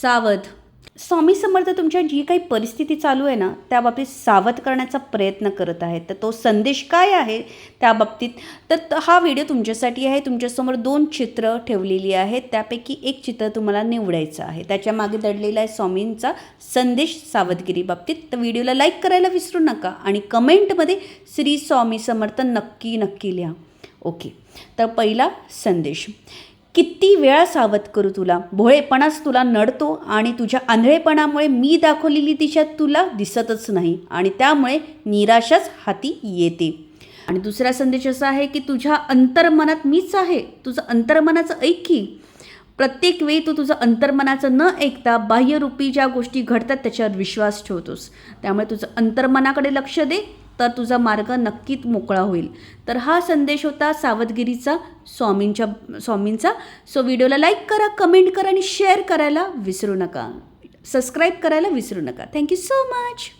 सावध. स्वामी समर्थ तुमच्या जी काही परिस्थिती चालू आहे ना त्याबाबतीत सावध करण्याचा प्रयत्न करत आहेत. तर तो संदेश काय आहे त्या बाबतीत? तर हा व्हिडिओ तुमच्यासाठी आहे. तुमच्यासमोर दोन चित्र ठेवलेली आहेत. त्यापैकी एक चित्र तुम्हाला निवडायचं आहे. त्याच्यामागे दडलेला आहे स्वामींचा संदेश सावधगिरी बाबतीत. तर व्हिडिओला लाईक करायला विसरू नका आणि कमेंटमध्ये श्री स्वामी समर्थ नक्की नक्की लिहा. ओके. तर पहिला संदेश. किती वेळा सावध करू तुला? भोळेपणाच तुला नडतो आणि तुझ्या आंधळेपणामुळे मी दाखवलेली दिशा तुला दिसतच नाही आणि त्यामुळे निराशाच हाती येते. आणि दुसरा संदेश असा आहे की तुझ्या अंतर्मनात मीच आहे. तुझं अंतर्मनाचं ऐक. की प्रत्येक वेळी तू तुझं अंतर्मनाचं न ऐकता बाह्यरूपी ज्या गोष्टी घडतात त्याच्यावर विश्वास ठेवतोस. त्यामुळे तुझं अंतर्मनाकडे लक्ष दे तर तुझा मार्ग नक्कीच मोकळा होईल. तर हा संदेश होता सावधगिरीचा स्वामींच्या स्वामींचा. सो व्हिडिओला लाईक करा कमेंट करा आणि शेअर करायला विसरू नका. सबस्क्राईब करायला विसरू नका. Thank you so much